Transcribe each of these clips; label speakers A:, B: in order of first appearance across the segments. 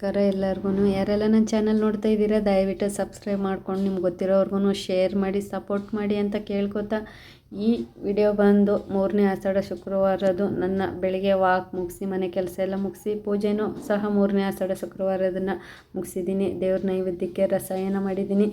A: ನಮಸ್ಕಾರ ಎಲ್ಲರಿಗೂ ಯಾರೆಲ್ಲ ನನ್ನ ಚಾನಲ್ ನೋಡ್ತಾ ಇದ್ದೀರಾ, ದಯವಿಟ್ಟು ಸಬ್ಸ್ಕ್ರೈಬ್ ಮಾಡ್ಕೊಂಡು ನಿಮ್ಗೆ ಗೊತ್ತಿರೋರ್ಗು ಶೇರ್ ಮಾಡಿ, ಸಪೋರ್ಟ್ ಮಾಡಿ ಅಂತ ಕೇಳ್ಕೊತಾ ಈ ವಿಡಿಯೋ ಬಂದು ಮೂರನೇ ಆಷಾಢ ಶುಕ್ರವಾರದ್ದು ನನ್ನ ಬೆಳಿಗ್ಗೆ ವಾಕ್ ಮುಗಿಸಿ, ಮನೆ ಕೆಲಸ ಎಲ್ಲ ಮುಗಿಸಿ, ಪೂಜೆನೂ ಸಹ ಮೂರನೇ ಆಷಾಢ ಶುಕ್ರವಾರದನ್ನು ಮುಗಿಸಿದ್ದೀನಿ. ದೇವ್ರ ನೈವೇದ್ಯಕ್ಕೆ ರಸಾಯನ ಮಾಡಿದ್ದೀನಿ.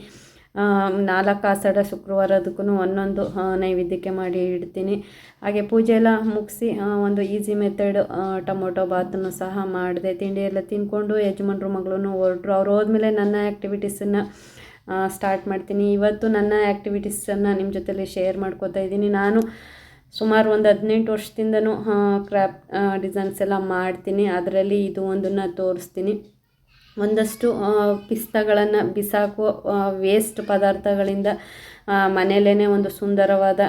A: ನಾಲ್ಕು ಆಷಾಢ ಶುಕ್ರವಾರದಕ್ಕೂ ಒಂದೊಂದು ನೈವೇದ್ಯಕ್ಕೆ ಮಾಡಿ ಇಡ್ತೀನಿ. ಹಾಗೆ ಪೂಜೆ ಎಲ್ಲ ಮುಗಿಸಿ ಒಂದು ಈಸಿ ಮೆಥಡ್ ಟೊಮೊಟೊ ಬಾತನ್ನು ಸಹ ಮಾಡಿದೆ. ತಿಂಡಿ ಎಲ್ಲ ತಿಂದ್ಕೊಂಡು ಯಜಮಾನ್ರು ಮಗಳೂ ಹೊರಟ್ರು. ಅವ್ರು ಹೋದ್ಮೇಲೆ ನನ್ನ ಆ್ಯಕ್ಟಿವಿಟೀಸನ್ನು ಸ್ಟಾರ್ಟ್ ಮಾಡ್ತೀನಿ. ಇವತ್ತು ನನ್ನ ಆ್ಯಕ್ಟಿವಿಟೀಸನ್ನು ನಿಮ್ಮ ಜೊತೆಲಿ ಶೇರ್ ಮಾಡ್ಕೋತಾ ಇದ್ದೀನಿ. ನಾನು ಸುಮಾರು ಒಂದು ಹದಿನೆಂಟು ವರ್ಷದಿಂದನೂ ಕ್ರಾಫ್ಟ್ ಡಿಸೈನ್ಸ್ ಎಲ್ಲ ಮಾಡ್ತೀನಿ. ಅದರಲ್ಲಿ ಇದು ಒಂದನ್ನು ತೋರಿಸ್ತೀನಿ. ಒಂದಷ್ಟು ಪಿಸ್ತಗಳನ್ನು ಬಿಸಾಕುವ ವೇಸ್ಟ್ ಪದಾರ್ಥಗಳಿಂದ ಮನೆಯಲ್ಲೇ ಒಂದು ಸುಂದರವಾದ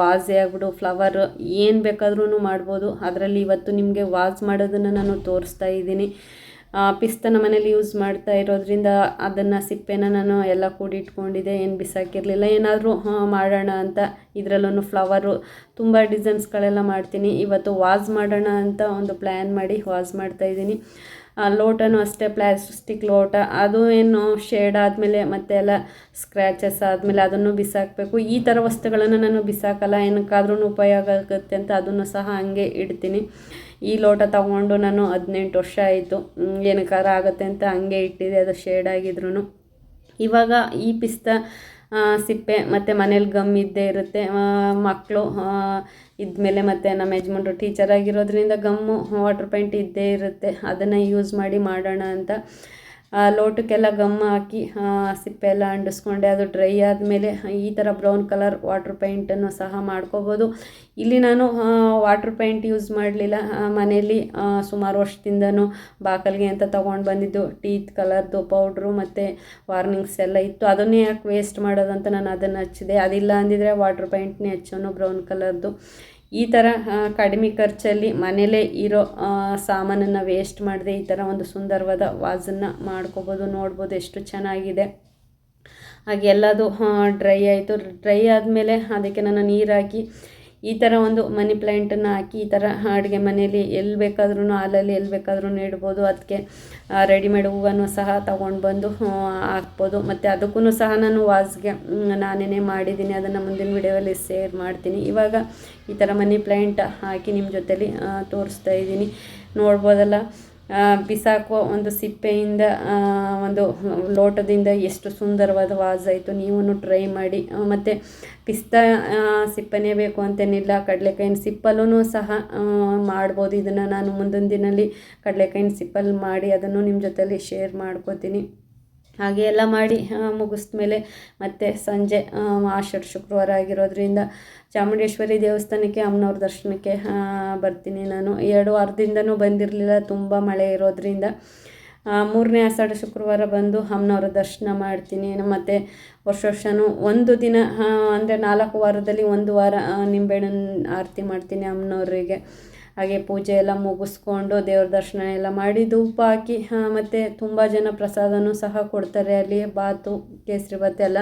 A: ವಾಸೆ ಆಗ್ಬಿಡು ಫ್ಲವರ್ ಏನು ಬೇಕಾದ್ರೂ ಮಾಡ್ಬೋದು. ಅದರಲ್ಲಿ ಇವತ್ತು ನಿಮಗೆ ವಾಸ್ ಮಾಡೋದನ್ನು ನಾನು ತೋರಿಸ್ತಾ ಇದ್ದೀನಿ. ಪಿಸ್ತನ ಮನೇಲಿ ಯೂಸ್ ಮಾಡ್ತಾ ಇರೋದ್ರಿಂದ ಅದನ್ನು ಸಿಪ್ಪೆನ ನಾನು ಎಲ್ಲ ಕೂಡಿಟ್ಕೊಂಡಿದ್ದೆ. ಏನು ಬಿಸಾಕಿರಲಿಲ್ಲ. ಏನಾದರೂ ಮಾಡೋಣ ಅಂತ. ಇದರಲ್ಲೂ ಫ್ಲವರು ತುಂಬ ಡಿಸೈನ್ಸ್ಗಳೆಲ್ಲ ಮಾಡ್ತೀನಿ. ಇವತ್ತು ವಾಸ್ ಮಾಡೋಣ ಅಂತ ಒಂದು ಪ್ಲ್ಯಾನ್ ಮಾಡಿ ವಾಸ್ ಮಾಡ್ತಾಯಿದ್ದೀನಿ ಲೋಟನೂ ಅಷ್ಟೇ ಪ್ಲಾಸ್ಟಿಕ್ ಲೋಟ, ಅದು ಏನು ಶೇಡ್ ಆದಮೇಲೆ ಮತ್ತೆ ಎಲ್ಲ ಸ್ಕ್ರ್ಯಾಚಸ್ ಆದಮೇಲೆ ಅದನ್ನು ಬಿಸಾಕಬೇಕು. ಈ ಥರ ವಸ್ತುಗಳನ್ನು ನಾನು ಬಿಸಾಕಲ್ಲ ಏನಕ್ಕಾದ್ರೂ ಉಪಯೋಗ ಆಗುತ್ತೆ ಅಂತ ಅದನ್ನು ಸಹ ಹಂಗೆ ಇಡ್ತೀನಿ. ಈ ಲೋಟ ತಗೊಂಡು ನಾನು ಹದಿನೆಂಟು ವರ್ಷ ಆಯಿತು. ಏನಕ್ಕಾದ್ರೂ ಆಗುತ್ತೆ ಅಂತ ಹಂಗೆ ಇಟ್ಟಿದೆ, ಅದು ಶೇಡ್ ಆಗಿದ್ರು ಇವಾಗ ಈ ಪಿಸ್ತ ಸಿಪ್ಪೆ, ಮತ್ತು ಮನೇಲಿ ಗಮ್ ಇದ್ದೇ ಇರುತ್ತೆ. ಮಕ್ಕಳು ಇದ್ಮೇಲೆ ಮತ್ತು ನಮ್ಮ ಯಜಮಾನ್ರು ಟೀಚರ್ ಆಗಿರೋದ್ರಿಂದ ಗಮ್ಮು ವಾಟ್ರ್ ಪೈಂಟ್ ಇದ್ದೇ ಇರುತ್ತೆ. ಅದನ್ನು ಯೂಸ್ ಮಾಡಿ ಮಾಡೋಣ ಅಂತ ಲೋಟಕ್ಕೆಲ್ಲ ಗಮ್ ಹಾಕಿ ಸಿಪ್ಪೆ ಎಲ್ಲ ಅಂಡಿಸ್ಕೊಂಡೆ ಅದು ಡ್ರೈ ಆದಮೇಲೆ ಈ ಥರ ಬ್ರೌನ್ ಕಲರ್ ವಾಟ್ರ್ ಪೇಂಟನ್ನು ಸಹ ಮಾಡ್ಕೋಬೋದು. ಇಲ್ಲಿ ನಾನು ವಾಟ್ರ್ ಪೇಂಟ್ ಯೂಸ್ ಮಾಡಲಿಲ್ಲ. ಮನೆಯಲ್ಲಿ ಸುಮಾರು ವರ್ಷದಿಂದನೂ ಬಾಕಲ್ಗೆ ಅಂತ ತೊಗೊಂಡು ಬಂದಿದ್ದು. ಟೀತ್ ಕಲರ್ದು ಪೌಡ್ರು ಮತ್ತು ವಾರ್ನಿಂಗ್ಸ್ ಎಲ್ಲ ಇತ್ತು. ಅದನ್ನೇ ಯಾಕೆ ವೇಸ್ಟ್ ಮಾಡೋದಂತ ನಾನು ಅದನ್ನು ಹಚ್ಚಿದೆ. ಅದಿಲ್ಲ ಅಂದಿದ್ರೆ ವಾಟ್ರ್ ಪೈಂಟ್ನೇ ಹಚ್ಚೋನು ಬ್ರೌನ್ ಕಲರ್ದು ಈ ಥರ ಕಡಿಮೆ ಖರ್ಚಲ್ಲಿ ಮನೇಲೇ ಇರೋ ಸಾಮಾನನ್ನು ವೇಸ್ಟ್ ಮಾಡದೆ ಈ ಥರ ಒಂದು ಸುಂದರವಾದ ವಾಸನ್ನು ಮಾಡ್ಕೋಬೋದು, ನೋಡ್ಬೋದು ಎಷ್ಟು ಚೆನ್ನಾಗಿದೆ. ಹಾಗೆ ಎಲ್ಲದು ಡ್ರೈ ಆಯಿತು. ಡ್ರೈ ಆದಮೇಲೆ ಅದಕ್ಕೆ ನಾನು ನೀರಾಕಿ ಈ ಥರ ಒಂದು ಮನಿ ಪ್ಲ್ಯಾಂಟನ್ನು ಹಾಕಿ, ಈ ಥರ ಅಡುಗೆ ಮನೆಯಲ್ಲಿ ಎಲ್ಲಿ ಬೇಕಾದ್ರೂ ಹಾಲಲ್ಲಿ ಎಲ್ಲಿ ಬೇಕಾದ್ರೂ ಇಡ್ಬೋದು ಅದಕ್ಕೆ ರೆಡಿಮೇಡ್ ಹೂವನ್ನು ಸಹ ತಗೊಂಡು ಬಂದು ಹಾಕ್ಬೋದು. ಮತ್ತು ಅದಕ್ಕೂ ಸಹ ನಾನು ವಾಸ್ಗೆ ನಾನೇನೇ ಮಾಡಿದ್ದೀನಿ. ಅದನ್ನು ಮುಂದಿನ ವಿಡಿಯೋದಲ್ಲಿ ಶೇರ್ ಮಾಡ್ತೀನಿ. ಇವಾಗ ಈ ಥರ ಮನಿ ಪ್ಲ್ಯಾಂಟ್ ಹಾಕಿ ನಿಮ್ಮ ಜೊತೇಲಿ ತೋರಿಸ್ತಾ ಇದ್ದೀನಿ. ನೋಡ್ಬೋದಲ್ಲ? ಬಿಸಾಕುವ ಒಂದು ಸಿಪ್ಪೆಯಿಂದ ಒಂದು ಲೋಟದಿಂದ ಎಷ್ಟು ಸುಂದರವಾದ ವಾಸಾಯಿತು ನೀವೂ ಟ್ರೈ ಮಾಡಿ. ಮತ್ತು ಪಿಸ್ತಾ ಸಿಪ್ಪನೇ ಬೇಕು ಅಂತೇನಿಲ್ಲ. ಕಡಲೆಕಾಯಿನ ಸಿಪ್ಪಲ್ಲೂ ಸಹ ಮಾಡ್ಬೋದು. ಇದನ್ನು ನಾನು ಮುಂದಿನ ದಿನಲ್ಲಿ ಕಡಲೆಕಾಯಿನ ಸಿಪ್ಪಲ್ಲಿ ಮಾಡಿ ಅದನ್ನು ನಿಮ್ಮ ಜೊತೆಲಿ ಶೇರ್ ಮಾಡ್ಕೋತೀನಿ. ಹಾಗೆ ಎಲ್ಲ ಮಾಡಿ ಮುಗಿಸ್ದ ಮೇಲೆ ಮತ್ತೆ ಸಂಜೆ ಆಷಾಢ ಶುಕ್ರವಾರ ಆಗಿರೋದ್ರಿಂದ ಚಾಮುಂಡೇಶ್ವರಿ ದೇವಸ್ಥಾನಕ್ಕೆ, ಅಮ್ಮನವ್ರ ದರ್ಶನಕ್ಕೆ ಬರ್ತೀನಿ ನಾನು. ಎರಡು ವಾರದಿಂದನೂ ಬಂದಿರಲಿಲ್ಲ, ತುಂಬ ಮಳೆ ಇರೋದ್ರಿಂದ. ಮೂರನೇ ಆಷಾಢ ಶುಕ್ರವಾರ ಬಂದು ಅಮ್ಮನವರ ದರ್ಶನ ಮಾಡ್ತೀನಿ. ಮತ್ತು ವರ್ಷ ವರ್ಷವೂ ಒಂದು ದಿನ ಅಂದರೆ ನಾಲ್ಕು ವಾರದಲ್ಲಿ ಒಂದು ವಾರ ನಿಂಬೆಹಣ್ಣು ಆರತಿ ಮಾಡ್ತೀನಿ ಅಮ್ಮನವ್ರಿಗೆ. ಹಾಗೆ ಪೂಜೆ ಎಲ್ಲ ಮುಗಿಸ್ಕೊಂಡು ದೇವ್ರ ದರ್ಶನ ಎಲ್ಲ ಮಾಡಿ ಧೂಪ ಹಾಕಿ ಮತ್ತು ತುಂಬ ಜನ ಪ್ರಸಾದನೂ ಸಹ ಕೊಡ್ತಾರೆ ಅಲ್ಲಿ, ಬಾತು, ಕೇಸರಿ ಬಾತ್ ಎಲ್ಲ.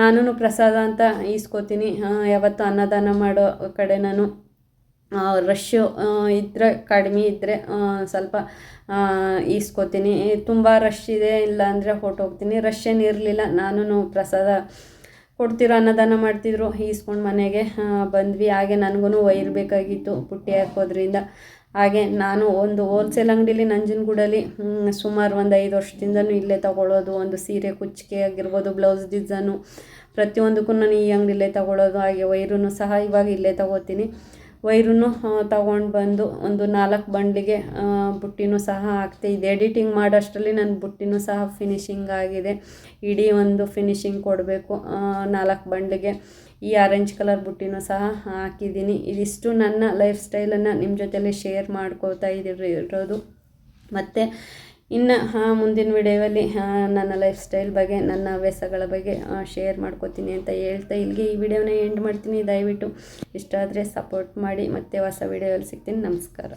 A: ನಾನೂ ಪ್ರಸಾದ ಅಂತ ಈಸ್ಕೋತೀನಿ. ಯಾವತ್ತು ಅನ್ನದಾನ ಮಾಡೋ ಕಡೆ ನಾನು ರಶ್ಶು ಇದ್ದರೆ ಕಡಿಮೆ ಇದ್ದರೆ ಸ್ವಲ್ಪ ಈಸ್ಕೋತೀನಿ. ತುಂಬ ರಶ್ ಇದೆ ಇಲ್ಲ ಅಂದರೆ ಹೊರ್ಟೋಗ್ತೀನಿ ರಶ್ ಏನಿರಲಿಲ್ಲ ನಾನು ಪ್ರಸಾದ ಕೊಡ್ತಿರೋ ಅನ್ನದಾನ ಮಾಡ್ತಿದ್ರು. ಈಸ್ಕೊಂಡು ಮನೆಗೆ ಬಂದ್ವಿ. ಹಾಗೆ ನನಗೂ ವೈರ್ ಬೇಕಾಗಿತ್ತು ಪುಟ್ಟಿ ಹಾಕೋದ್ರಿಂದ. ಹಾಗೆ ನಾನು ಒಂದು ಹೋಲ್ಸೇಲ್ ಅಂಗಡೀಲಿ ನಂಜನಗೂಡಲ್ಲಿ ಸುಮಾರು ಒಂದು ಐದು ವರ್ಷದಿಂದನೂ ಇಲ್ಲೇ ತಗೊಳ್ಳೋದು ಒಂದು ಸೀರೆ ಕುಚ್ಚಿಗೆ ಆಗಿರ್ಬೋದು ಬ್ಲೌಸ್ ಡಿಸೈನು ಪ್ರತಿಯೊಂದಕ್ಕೂ ನಾನು ಈ ಅಂಗಡಿಲೇ ತಗೊಳ್ಳೋದು ಹಾಗೆ ವೈರೂ ಸಹ ಇವಾಗ ಇಲ್ಲೇ ತೊಗೋತೀನಿ. ವೈರನ್ನು ತಗೊಂಡು ಬಂದು ಒಂದು ನಾಲ್ಕು ಬಂಡ್ಲಿಗೆ ಬುಟ್ಟಿನೂ ಸಹ ಹಾಕ್ತೆ. ಇದು ಎಡಿಟಿಂಗ್ ಮಾಡೋಷ್ಟರಲ್ಲಿ ನನ್ನ ಬುಟ್ಟಿನೂ ಸಹ ಫಿನಿಶಿಂಗ್ ಆಗಿದೆ. ಇಡೀ ಒಂದು ಫಿನಿಶಿಂಗ್ ಕೊಡಬೇಕು ನಾಲ್ಕು ಬಂಡ್ಲಿಗೆ. ಈ ಆರೆಂಜ್ ಕಲರ್ ಬುಟ್ಟಿನೂ ಸಹ ಹಾಕಿದ್ದೀನಿ. ಇದಿಷ್ಟು ನನ್ನ ಲೈಫ್ ಸ್ಟೈಲನ್ನು ನಿಮ್ಮ ಜೊತೆಯಲ್ಲಿ ಶೇರ್ ಮಾಡ್ಕೋತಾ ಇರೋದು ಮತ್ತು ಇನ್ನು ಮುಂದಿನ ವಿಡಿಯೋದಲ್ಲಿ ನನ್ನ ಲೈಫ್ ಸ್ಟೈಲ್ ಬಗ್ಗೆ, ನನ್ನ ಹವ್ಯಾಸಗಳ ಬಗ್ಗೆ ಶೇರ್ ಮಾಡ್ಕೋತೀನಿ ಅಂತ ಹೇಳ್ತಾ ಇಲ್ಲಿಗೆ ಈ ವಿಡಿಯೋನ ಎಂಡ್ ಮಾಡ್ತೀನಿ. ದಯವಿಟ್ಟು ಇಷ್ಟ ಆದರೆ ಸಪೋರ್ಟ್ ಮಾಡಿ. ಮತ್ತೆ ಹೊಸ ವಿಡಿಯೋಲ್ಲಿ ಸಿಗ್ತೀನಿ. ನಮಸ್ಕಾರ.